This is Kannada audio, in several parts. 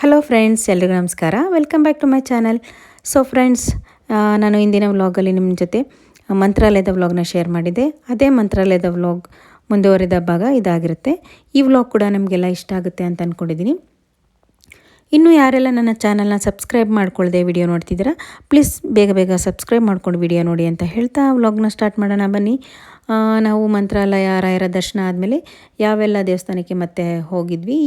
ಹಲೋ ಫ್ರೆಂಡ್ಸ್ ಎಲ್ರಿಗೂ ನಮಸ್ಕಾರ. Welcome back to my channel so friends ನಾನು ಇಂದಿನ ವ್ಲಾಗಲ್ಲಿ ನಿಮ್ಮ ಜೊತೆ ಮಂತ್ರಾಲಯದ ವ್ಲಾಗ್ನ ಶೇರ್ ಮಾಡಿದ್ದೆ. ಅದೇ ಮಂತ್ರಾಲಯದ ವ್ಲಾಗ್ ಮುಂದುವರಿದ ಭಾಗ ಇದಾಗಿರುತ್ತೆ. ಈ ವ್ಲಾಗ್ ಕೂಡ ನಿಮಗೆಲ್ಲ ಇಷ್ಟ ಆಗುತ್ತೆ ಅಂತ ಅಂದ್ಕೊಂಡಿದ್ದೀನಿ ಇನ್ನು ಯಾರೆಲ್ಲ ನನ್ನ ಚಾನಲ್ನ ಸಬ್ಸ್ಕ್ರೈಬ್ ಮಾಡ್ಕೊಳ್ಳದೆ ವಿಡಿಯೋ ನೋಡ್ತಿದ್ದೀರಾ, ಪ್ಲೀಸ್ ಬೇಗ ಬೇಗ ಸಬ್ಸ್ಕ್ರೈಬ್ ಮಾಡ್ಕೊಂಡು ವಿಡಿಯೋ ನೋಡಿ ಅಂತ ಹೇಳ್ತಾ ವ್ಲಾಗ್ನ ಸ್ಟಾರ್ಟ್ ಮಾಡೋಣ ಬನ್ನಿ. ನಾವು ಮಂತ್ರಾಲಯ, ರಾಯರ ದರ್ಶನ ಆದಮೇಲೆ ಯಾವೆಲ್ಲ ದೇವಸ್ಥಾನಕ್ಕೆ ಮತ್ತೆ ಹೋಗಿದ್ವಿ,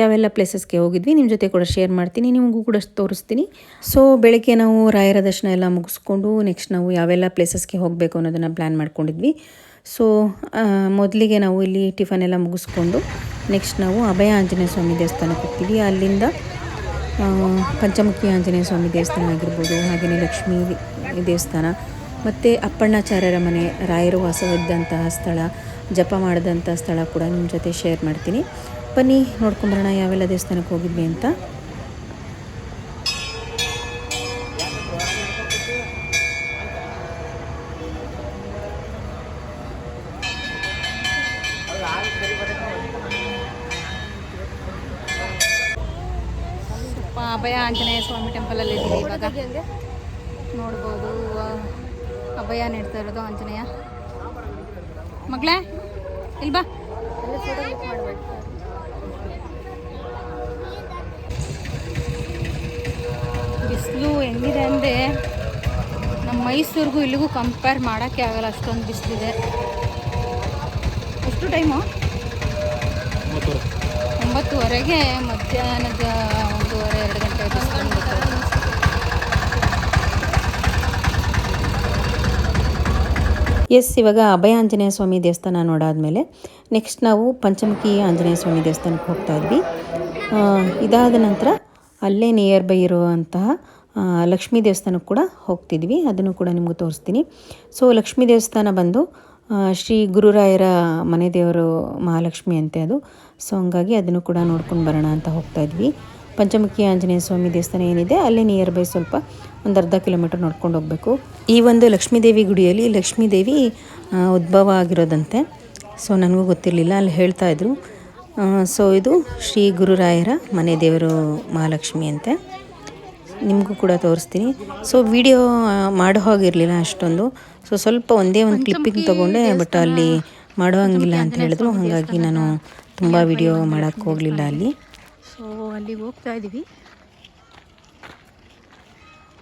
ಯಾವೆಲ್ಲ ಪ್ಲೇಸಸ್ಗೆ ಹೋಗಿದ್ವಿ ನಿಮ್ಮ ಜೊತೆ ಕೂಡ ಶೇರ್ ಮಾಡ್ತೀನಿ, ನಿಮಗೂ ಕೂಡ ತೋರಿಸ್ತೀನಿ. ಸೊ ಬೆಳಗ್ಗೆ ನಾವು ರಾಯರ ದರ್ಶನ ಎಲ್ಲ ಮುಗಿಸ್ಕೊಂಡು ನೆಕ್ಸ್ಟ್ ನಾವು ಯಾವೆಲ್ಲ ಪ್ಲೇಸಸ್ಗೆ ಹೋಗಬೇಕು ಅನ್ನೋದನ್ನು ಪ್ಲ್ಯಾನ್ ಮಾಡ್ಕೊಂಡಿದ್ವಿ. ಸೊ ಮೊದಲಿಗೆ ನಾವು ಇಲ್ಲಿ ಟಿಫನ್ ಎಲ್ಲ ಮುಗಿಸ್ಕೊಂಡು ನೆಕ್ಸ್ಟ್ ನಾವು ಅಭಯ ಆಂಜನೇಯ ಸ್ವಾಮಿ ದೇವಸ್ಥಾನಕ್ಕೆ ಹೋಗ್ತೀವಿ. ಅಲ್ಲಿಂದ ಪಂಚಮುಖಿ ಆಂಜನೇಯ ಸ್ವಾಮಿ ದೇವಸ್ಥಾನ ಆಗಿರ್ಬೋದು, ಹಾಗೆಯೇ ಲಕ್ಷ್ಮೀ ದೇವಸ್ಥಾನ. ಮತ್ತು ಅಪ್ಪಣ್ಣಾಚಾರ್ಯರ ಮನೆ, ರಾಯರು ವಾಸವಿದ್ದಂತಹ ಸ್ಥಳ, ಜಪ ಮಾಡಿದಂಥ ಸ್ಥಳ ಕೂಡ ನಿಮ್ಮ ಜೊತೆ ಶೇರ್ ಮಾಡ್ತೀನಿ. ಬನ್ನಿ, ನೋಡ್ಕೊಂಬರೋಣ ಯಾವೆಲ್ಲ ದೇವಸ್ಥಾನಕ್ಕೆ ಹೋಗಿದ್ವಿ ಅಂತ. ಅಭಯ ಆಂಜನೇಯ ಸ್ವಾಮಿ ಟೆಂಪಲಲ್ಲಿ ಇದ್ದೀವಿ ಇವಾಗ. ನೋಡ್ಬೋದು ಅಭಯ ನೀಡ್ತಾ ಇರೋದು ಆಂಜನೇಯ. ಮಗಳೇ ಇಲ್ವಾ ಬಿಸಿಲು ಹೆಂಗಿದೆ ಅಂದರೆ ನಮ್ಮ ಮೈಸೂರಿಗೂ ಇಲ್ಲಿಗೂ ಕಂಪೇರ್ ಮಾಡೋಕ್ಕೆ ಆಗಲ್ಲ ಅಷ್ಟೊಂದು ಬಿಸಿಲಿದೆ. ಎಷ್ಟು ಟೈಮು ಒಂಬತ್ತುವರೆಗೆ ಮಧ್ಯಾಹ್ನದ ಎಸ್, ಇವಾಗ ಅಭಯ ಆಂಜನೇಯ ಸ್ವಾಮಿ ದೇವಸ್ಥಾನ ನೋಡಾದಮೇಲೆ ನೆಕ್ಸ್ಟ್ ನಾವು ಪಂಚಮುಖಿ ಆಂಜನೇಯ ಸ್ವಾಮಿ ದೇವಸ್ಥಾನಕ್ಕೆ ಹೋಗ್ತಾ ಇದ್ವಿ. ಇದಾದ ನಂತರ ಅಲ್ಲೇ ನಿಯರ್ ಬೈ ಇರುವಂತಹ ಲಕ್ಷ್ಮೀ ದೇವಸ್ಥಾನಕ್ಕೆ ಕೂಡ ಹೋಗ್ತಿದ್ವಿ. ಅದನ್ನು ಕೂಡ ನಿಮಗೆ ತೋರಿಸ್ತೀನಿ. ಸೊ ಲಕ್ಷ್ಮೀ ದೇವಸ್ಥಾನ ಬಂದು ಶ್ರೀ ಗುರುರಾಯರ ಮನೆ ದೇವರು ಮಹಾಲಕ್ಷ್ಮಿ ಅಂತೆ ಅದು. ಸೊ ಹಂಗಾಗಿ ಅದನ್ನು ಕೂಡ ನೋಡ್ಕೊಂಡು ಬರೋಣ ಅಂತ ಹೋಗ್ತಾ ಇದ್ವಿ. ಪಂಚಮುಖಿ ಆಂಜನೇಯ ಸ್ವಾಮಿ ದೇವಸ್ಥಾನ ಏನಿದೆ ಅಲ್ಲಿ ನಿಯರ್ ಬೈ ಸ್ವಲ್ಪ ಒಂದು ಅರ್ಧ ಕಿಲೋಮೀಟರ್ ನೋಡ್ಕೊಂಡು ಹೋಗಬೇಕು. ಈ ಒಂದು ಲಕ್ಷ್ಮೀದೇವಿ ಗುಡಿಯಲ್ಲಿ ಲಕ್ಷ್ಮೀದೇವಿ ಉದ್ಭವ ಆಗಿರೋದಂತೆ. ಸೊ ನನಗೂ ಗೊತ್ತಿರಲಿಲ್ಲ ಅಲ್ಲಿ ಹೇಳ್ತಾ ಇದ್ರು. ಸೊ ಇದು ಶ್ರೀ ಗುರುರಾಯರ ಮನೆ ದೇವರು ಮಹಾಲಕ್ಷ್ಮಿ ಅಂತೆ. ನಿಮಗೂ ಕೂಡ ತೋರಿಸ್ತೀನಿ. ಸೊ ವಿಡಿಯೋ ಮಾಡೋ ಹಾಗಿರಲಿಲ್ಲ ಅಷ್ಟೊಂದು. ಸೊ ಸ್ವಲ್ಪ ಒಂದೇ ಒಂದು ಕ್ಲಿಪ್ಪಿಂಗ್ ತೊಗೊಂಡೆ ಬಟ್ ಅಲ್ಲಿ ಮಾಡೋ ಹಂಗಿಲ್ಲ ಅಂತ ಹೇಳಿದ್ರು. ಹಾಗಾಗಿ ನಾನು ತುಂಬ ವಿಡಿಯೋ ಮಾಡೋಕ್ಕೆ ಹೋಗಲಿಲ್ಲ ಅಲ್ಲಿ. ಸೊ ಅಲ್ಲಿಗೆ ಹೋಗ್ತಾ ಇದ್ದೀವಿ.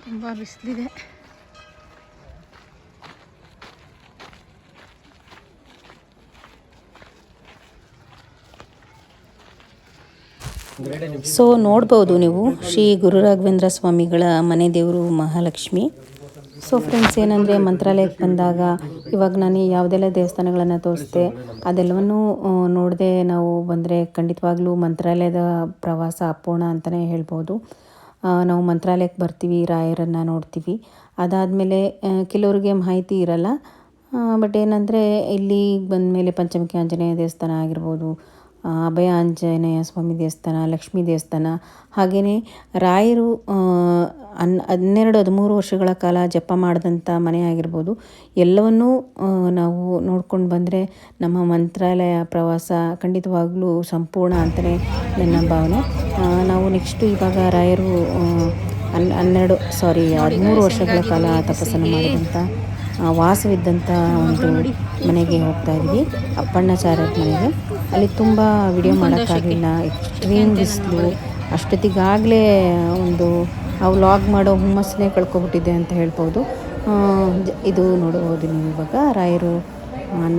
ತುಂಬ ಬಿಸಿಲಿದೆ. ಸೊ ನೋಡ್ಬೋದು ನೀವು ಶ್ರೀ ಗುರು ರಾಘವೇಂದ್ರ ಸ್ವಾಮಿಗಳ ಮನೆ ದೇವರು ಮಹಾಲಕ್ಷ್ಮಿ. ಸೊ ಫ್ರೆಂಡ್ಸ್ ಏನಂದರೆ ಮಂತ್ರಾಲಯಕ್ಕೆ ಬಂದಾಗ ಇವಾಗ ನಾನು ಯಾವುದೆಲ್ಲ ದೇವಸ್ಥಾನಗಳನ್ನು ತೋರಿಸ್ದೆ, ಅದೆಲ್ಲವನ್ನೂ ನೋಡದೆ ನಾವು ಬಂದರೆ ಖಂಡಿತವಾಗ್ಲೂ ಮಂತ್ರಾಲಯದ ಪ್ರವಾಸ ಅಪೂರ್ಣ ಅಂತಲೇ ಹೇಳ್ಬೋದು. ನಾವು ಮಂತ್ರಾಲಯಕ್ಕೆ ಬರ್ತೀವಿ, ರಾಯರನ್ನು ನೋಡ್ತೀವಿ. ಅದಾದಮೇಲೆ ಕೆಲವರಿಗೆ ಮಾಹಿತಿ ಇರಲ್ಲ. ಬಟ್ ಏನಂದರೆ ಇಲ್ಲಿ ಬಂದಮೇಲೆ ಪಂಚಮುಖಿ ಆಂಜನೇಯ ದೇವಸ್ಥಾನ ಆಗಿರ್ಬೋದು ಅಭಯ ಆಂಜನೇಯ ಸ್ವಾಮಿ ದೇವಸ್ಥಾನ, ಲಕ್ಷ್ಮೀ ದೇವಸ್ಥಾನ, ಹಾಗೆಯೇ ರಾಯರು ಹನ್, ಹನ್ನೆರಡು, ಹದಿಮೂರು ವರ್ಷಗಳ ಕಾಲ ಜಪ ಮಾಡಿದಂಥ ಮನೆ ಆಗಿರ್ಬೋದು. ಎಲ್ಲವನ್ನೂ ನಾವು ನೋಡ್ಕೊಂಡು ಬಂದರೆ ನಮ್ಮ ಮಂತ್ರಾಲಯ ಪ್ರವಾಸ ಖಂಡಿತವಾಗ್ಲೂ ಸಂಪೂರ್ಣ ಅಂತಲೇ ನನ್ನ ಭಾವನೆ. ನಾವು ನೆಕ್ಸ್ಟು ಇವಾಗ ರಾಯರು ಹನ್, ಹನ್ನೆರಡು, ಸಾರಿ, ಹದಿಮೂರು ವರ್ಷಗಳ ಕಾಲ ತಪಸ್ಸನ್ನು ಮಾಡಿದಂಥ ವಾಸವಿದ್ದಂಥ ಒಂದು ಮನೆಗೆ ಹೋಗ್ತಾ ಇದ್ವಿ ಅಪ್ಪಣ್ಣಾಚಾರ್ಯರ ಮನೆಗೆ. ಅಲ್ಲಿ ತುಂಬ ವಿಡಿಯೋ ಮಾಡೋಕ್ಕಾಗಲಿಲ್ಲ. ಎಕ್ಸ್ಟ್ರೀಮ್ ಬಿಸಿಲು. ಅಷ್ಟೊತ್ತಿಗಾಗಲೇ ಒಂದು ಆ ವ್ಲಾಗ್ ಮಾಡೋ ಹುಮ್ಮಸ್ಸನ್ನೇ ಕಳ್ಕೊಬಿಟ್ಟಿದೆ ಅಂತ ಹೇಳ್ಬೋದು. ಇದು ನೋಡಬಹುದು ನೀವು ಇವಾಗ. ರಾಯರು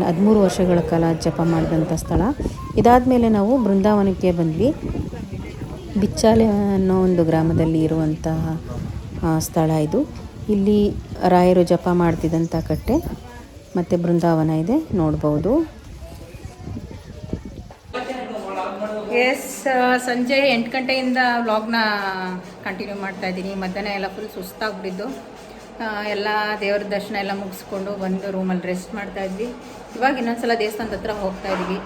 ಹದಿಮೂರು ವರ್ಷಗಳ ಕಾಲ ಜಪ ಮಾಡಿದಂಥ ಸ್ಥಳ. ಇದಾದಮೇಲೆ ನಾವು ಬೃಂದಾವನಕ್ಕೆ ಬಂದ್ವಿ. ಬಿಚ್ಚಾಲೆ ಅನ್ನೋ ಒಂದು ಗ್ರಾಮದಲ್ಲಿ ಇರುವಂತಹ ಸ್ಥಳ ಇದು. ಇಲ್ಲಿ ರಾಯರು ಜಪ ಮಾಡ್ತಿದ್ದಂಥ ಕಟ್ಟೆ. ಮತ್ತು ಬೃಂದಾವನ ಇದೆ. ನೋಡ್ಬೋದು. ಎಸ್ ಸಂಜೆ ಎಂಟು ಗಂಟೆಯಿಂದ ವ್ಲಾಗ್ನ ಕಂಟಿನ್ಯೂ ಮಾಡ್ತಾ ಇದ್ದೀನಿ. ಮಧ್ಯಾಹ್ನ ಎಲ್ಲ ಫುಲ್ ಸುಸ್ತಾಗ್ಬಿಟ್ಟಿದ್ದು. ಎಲ್ಲ ದೇವ್ರ ದರ್ಶನ ಎಲ್ಲ ಮುಗಿಸ್ಕೊಂಡು ಬಂದು ರೂಮಲ್ಲಿ ರೆಸ್ಟ್ ಮಾಡ್ತಾ ಇದ್ವಿ. ಇವಾಗ ಇನ್ನೊಂದ್ಸಲ ದೇವಸ್ಥಾನದ ಹತ್ರ ಹೋಗ್ತಾ ಇದ್ವಿ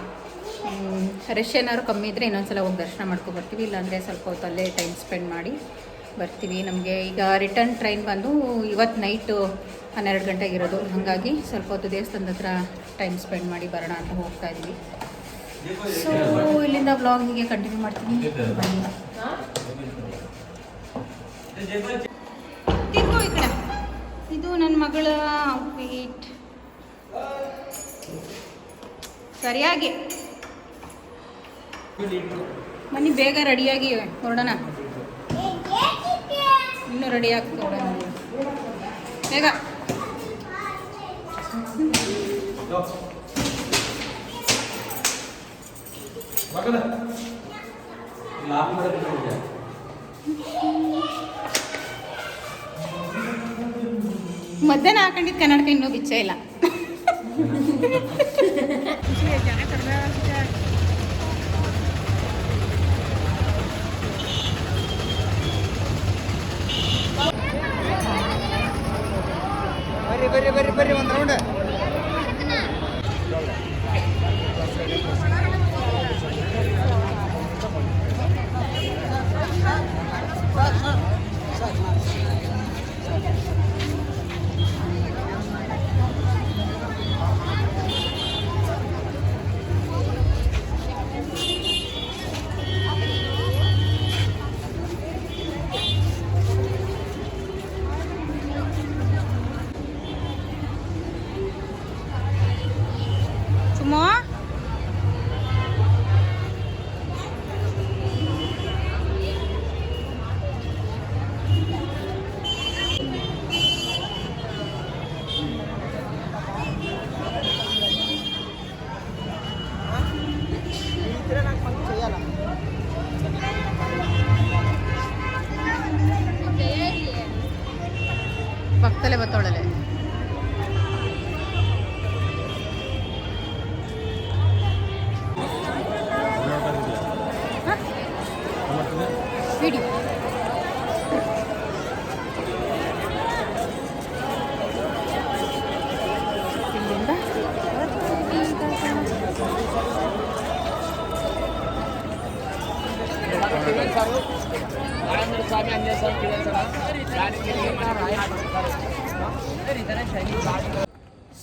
ರಶ್ ಏನಾದ್ರು ಕಮ್ಮಿ ಇದ್ದರೆ ಇನ್ನೊಂದ್ಸಲ ಹೋಗಿ ದರ್ಶನ ಮಾಡ್ಕೊ ಬರ್ತೀವಿ. ಇಲ್ಲಾಂದರೆ ಸ್ವಲ್ಪ ಹೊತ್ತು ಅಲ್ಲೇ ಟೈಮ್ ಸ್ಪೆಂಡ್ ಮಾಡಿ ಬರ್ತೀವಿ. ನಮಗೆ ಈಗ ರಿಟರ್ನ್ ಟ್ರೈನ್ ಬಂದು ಇವತ್ತು ನೈಟು ಹನ್ನೆರಡು ಗಂಟೆಗೆ ಇರೋದು. ಹಾಗಾಗಿ ಸ್ವಲ್ಪ ಹೊತ್ತು ದೇವಸ್ಥಾನದ ಹತ್ರ ಟೈಮ್ ಸ್ಪೆಂಡ್ ಮಾಡಿ ಬರೋಣ ಅಂತ ಹೋಗ್ತಾ ಇದ್ವಿ ಸೊ ಇಲ್ಲಿಂದ ಬ್ಲಾಗ್ ಹೀಗೆ ಕಂಟಿನ್ಯೂ ಮಾಡ್ತೀನಿ. ಕಡೆ. ಇದು ನನ್ನ ಮಗಳ ಔಟ್ಫಿಟ್ ಸರಿಯಾಗಿ. ಬನ್ನಿ, ಬೇಗ ರೆಡಿಯಾಗಿ ಹೊರಡೋಣ ಇನ್ನೂ ರೆಡಿ ಆಗ್ತದೆ ಹೊರಡೋಣ ಬೇಗ. ಮಧ್ಯಾಹ್ನ ಹಾಕೊಂಡಿದ್ದು ಕನ್ನಡಕ ಇನ್ನೂ ಬಿಚ್ಚ ಇಲ್ಲ.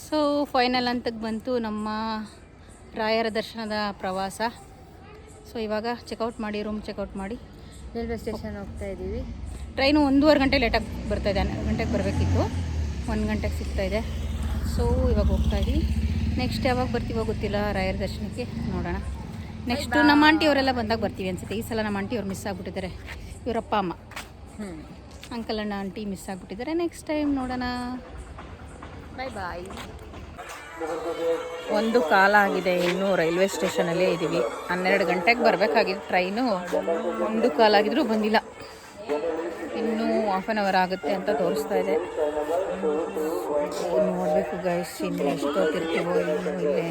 ಸೊ ಫೈನಲ್ ಅಂತಕ್ಕೆ ಬಂತು ನಮ್ಮ ರಾಯರ ದರ್ಶನದ ಪ್ರವಾಸ. ಸೊ ಇವಾಗ ಚೆಕ್ಔಟ್ ಮಾಡಿ ರೂಮ್ ಚೆಕ್ಔಟ್ ಮಾಡಿ. ರೈಲ್ವೆ ಸ್ಟೇಷನ್ ಹೋಗ್ತಾ ಇದ್ದೀವಿ. ಟ್ರೈನು ಒಂದೂವರೆ ಗಂಟೆ ಲೇಟಾಗಿ ಬರ್ತಾ ಇದೆ ಹನ್ನೆರಡು ಗಂಟೆಗೆ ಬರಬೇಕಿತ್ತು. ಒಂದು ಗಂಟೆಗೆ ಸಿಗ್ತಾ ಇದೆ. ಸೊ ಇವಾಗ ಹೋಗ್ತಾ ಇದ್ದೀವಿ. ನೆಕ್ಸ್ಟ್ ಯಾವಾಗ ಬರ್ತೀವೋ ಗೊತ್ತಿಲ್ಲ ರಾಯರ ದರ್ಶನಕ್ಕೆ ನೋಡೋಣ. ನೆಕ್ಸ್ಟು ನಮ್ಮ ಆಂಟಿ ಅವರೆಲ್ಲ ಬಂದಾಗ ಬರ್ತೀವಿ ಅನಿಸುತ್ತೆ. ಈ ಸಲ ನಮ್ಮ ಆಂಟಿ ಅವ್ರು ಮಿಸ್ ಆಗಿಬಿಟ್ಟಿದ್ದಾರೆ. ಇವರಪ್ಪ ಅಮ್ಮ. ಅಂಕಲ್ ಅಣ್ಣ ಆಂಟಿ ಮಿಸ್ ಆಗಿಬಿಟ್ಟಿದ್ದಾರೆ. ನೆಕ್ಸ್ಟ್ ಟೈಮ್ ನೋಡೋಣ. ಬಾಯ್ ಬಾಯ್ ಒಂದು ಕಾಲ ಆಗಿದೆ. ಇನ್ನೂ ರೈಲ್ವೆ ಸ್ಟೇಷನಲ್ಲೇ ಇದ್ದೀವಿ ಹನ್ನೆರಡು ಗಂಟೆಗೆ ಬರಬೇಕಾಗಿತ್ತು ಟ್ರೈನು. ಒಂದು ಕಾಲ ಆಗಿದ್ರು ಬಂದಿಲ್ಲ. ಇನ್ನೂ ಹಾಫ್ ಆನ್ ಅವರ್ ಆಗುತ್ತೆ ಅಂತ ತೋರಿಸ್ತಾ ಇದೆ. ನೋಡಬೇಕು ಗೈಸ್ ಇನ್ನು ಎಷ್ಟು ಹೊತ್ತಿರ್ತೀವೋ ಇನ್ನೂ ಇಲ್ಲೇ.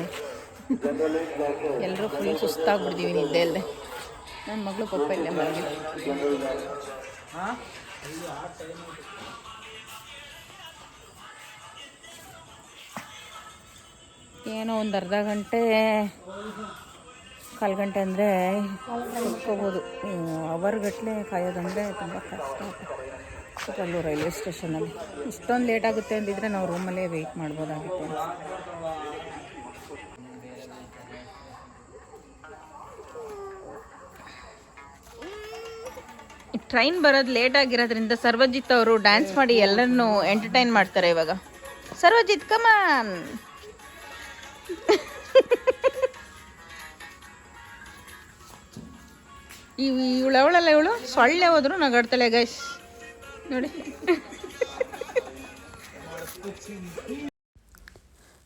ಎಲ್ಲರೂ ಫುಲ್ ಸುಸ್ತಾಗ್ಬಿಡ್ತೀವಿ ನಿದ್ದೆ ಇಲ್ಲದೆ ನನ್ನ ಮಗಳು ಪಪ್ಪ ಇಲ್ಲೇ ಮಲಗಿ ಏನೋ ಒಂದು ಅರ್ಧ ಗಂಟೆ, ಕಾಲು ಗಂಟೆ ಅಂದರೆ ಕೂತ್ಕೋಬೋದು ಅವರ್ಗಟ್ಟಲೆ ಕಾಯೋದಂದರೆ ತುಂಬ ಕಷ್ಟ ಅಲ್ಲೂ ರೈಲ್ವೆ ಸ್ಟೇಷನಲ್ಲಿ. ಇಷ್ಟೊಂದು ಲೇಟ್ ಆಗುತ್ತೆ ಅಂದಿದ್ರೆ ನಾವು ರೂಮಲ್ಲೇ ವೆಯ್ಟ್ ಮಾಡ್ಬೋದಾಗಿತ್ತು ಟ್ರೈನ್ ಬರೋದು ಲೇಟ್ ಆಗಿರೋದ್ರಿಂದ ಸರ್ವಜಿತ್ ಅವರು ಡ್ಯಾನ್ಸ್ ಮಾಡಿ ಎಲ್ಲರನ್ನು ಎಂಟರ್ಟೈನ್ ಮಾಡ್ತಾರೆ ಇವಾಗ. ಸರ್ವಜಿತ್ ಕಮಾನ್ ಇವಳು ಅವಳಲ್ಲ ಇವಳು? ಸೊಳ್ಳೆ ಹೋದ್ರು ನಗಾಡ್ತಾಳೆ ಗೈಸ್ ನೋಡಿ.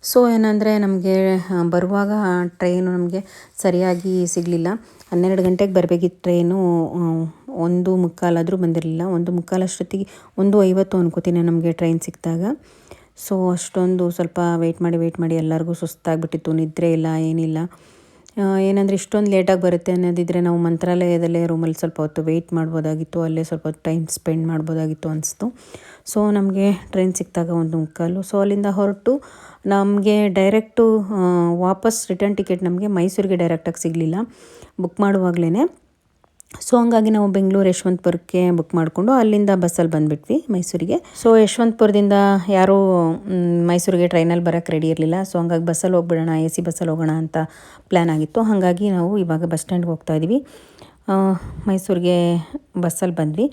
ಸೊ ಏನಂದರೆ ನಮಗೆ ಬರುವಾಗ ಟ್ರೈನು ನಮಗೆ ಸರಿಯಾಗಿ ಸಿಗಲಿಲ್ಲ. ಹನ್ನೆರಡು ಗಂಟೆಗೆ ಬರಬೇಕಿತ್ತು ಟ್ರೈನು ಒಂದು ಮುಕ್ಕಾಲಾದರೂ ಬಂದಿರಲಿಲ್ಲ. ಒಂದು ಮುಕ್ಕಾಲಷ್ಟೊತ್ತಿಗೆ ಒಂದು ಐವತ್ತು ಅನ್ಕೋತೀನಿ ನಮಗೆ ಟ್ರೈನ್ ಸಿಕ್ಕಿದಾಗ. ಸೊ ಅಷ್ಟೊಂದು ಸ್ವಲ್ಪ ವೆಯ್ಟ್ ಮಾಡಿ ವೆಯ್ಟ್ ಮಾಡಿ ಎಲ್ಲರಿಗೂ ಸುಸ್ತಾಗಿಬಿಟ್ಟಿತ್ತು. ನಿದ್ರೆ ಇಲ್ಲ, ಏನಿಲ್ಲ. ಏನಂದರೆ ಇಷ್ಟೊಂದು ಲೇಟಾಗಿ ಬರುತ್ತೆ ಅನ್ನೋದಿದ್ರೆ ನಾವು ಮಂತ್ರಾಲಯದಲ್ಲೇ ರೂಮಲ್ಲಿ ಸ್ವಲ್ಪ ಹೊತ್ತು ವೆಯ್ಟ್ ಮಾಡ್ಬೋದಾಗಿತ್ತು, ಅಲ್ಲೇ ಸ್ವಲ್ಪ ಟೈಮ್ ಸ್ಪೆಂಡ್ ಮಾಡ್ಬೋದಾಗಿತ್ತು ಅನಿಸ್ತು. ಸೊ ನಮಗೆ ಟ್ರೈನ್ ಸಿಕ್ಕಿದಾಗ ಒಂದು ಮುಕ್ಕಾಲು. ಸೊ ಅಲ್ಲಿಂದ ಹೊರಟು ನಮಗೆ ಡೈರೆಕ್ಟು ವಾಪಸ್ ರಿಟರ್ನ್ ಟಿಕೆಟ್ ನಮಗೆ ಮೈಸೂರಿಗೆ ಡೈರೆಕ್ಟಾಗಿ ಸಿಗಲಿಲ್ಲ. ಬುಕ್ ಮಾಡುವಾಗಲೇ ಸೊ ಹಂಗಾಗಿ ನಾವು ಬೆಂಗಳೂರು ಯಶವಂತಪುರಕ್ಕೆ ಬುಕ್ ಮಾಡಿಕೊಂಡು ಅಲ್ಲಿಂದ ಬಸ್ಸಲ್ಲಿ ಬಂದುಬಿಟ್ವಿ ಮೈಸೂರಿಗೆ. ಸೊ ಯಶವಂತಪುರದಿಂದ ಯಾರೂ ಮೈಸೂರಿಗೆ ಟ್ರೈನಲ್ಲಿ ಬರೋಕ್ಕೆ ರೆಡಿ ಇರಲಿಲ್ಲ. ಸೊ ಹಂಗಾಗಿ ಬಸ್ಸಲ್ಲಿ ಹೋಗ್ಬಿಡೋಣ ಎ ಸಿ ಬಸ್ಸಲ್ಲಿ ಹೋಗೋಣ ಅಂತ ಪ್ಲ್ಯಾನ್ ಆಗಿತ್ತು. ಹಾಗಾಗಿ ನಾವು ಇವಾಗ ಬಸ್ ಸ್ಟ್ಯಾಂಡ್ಗೆ ಹೋಗ್ತಾ ಇದ್ದೀವಿ ಆ, ಮೈಸೂರಿಗೆ ಬಸ್ಸಲ್ಲಿ ಬಂದ್ವಿ.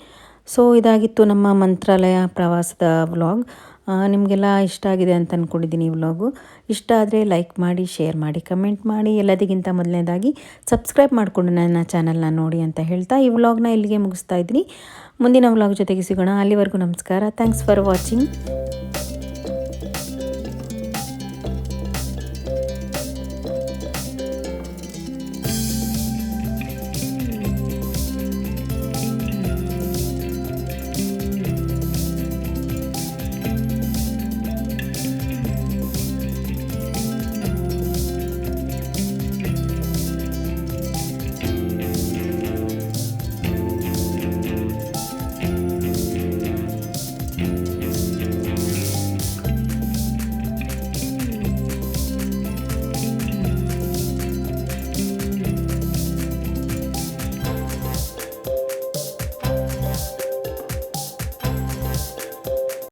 ಸೊ, ಇದಾಗಿತ್ತು ನಮ್ಮ ಮಂತ್ರಾಲಯ ಪ್ರವಾಸದ ವ್ಲಾಗ್. ನಿಮಗೆಲ್ಲ ಇಷ್ಟ ಆಗಿದೆ ಅಂತ ಅಂದ್ಕೊಂಡಿದ್ದೀನಿ ವ್ಲಾಗು. ಇಷ್ಟ ಆದರೆ ಲೈಕ್ ಮಾಡಿ, ಶೇರ್ ಮಾಡಿ, ಕಮೆಂಟ್ ಮಾಡಿ. ಎಲ್ಲದಕ್ಕಿಂತ ಮೊದಲನೇದಾಗಿ ಸಬ್ಸ್ಕ್ರೈಬ್ ಮಾಡಿಕೊಂಡು ನನ್ನ ಚಾನಲ್ನ ನೋಡಿ ಅಂತ ಹೇಳ್ತಾ ಈ ವ್ಲಾಗ್ನ ಇಲ್ಲಿಗೆ ಮುಗಿಸ್ತಾ ಇದ್ದೀನಿ. ಮುಂದಿನ ವ್ಲಾಗ್ ಜೊತೆಗೆ ಸಿಗೋಣ. ಅಲ್ಲಿವರೆಗೂ ನಮಸ್ಕಾರ. Thanks for watching.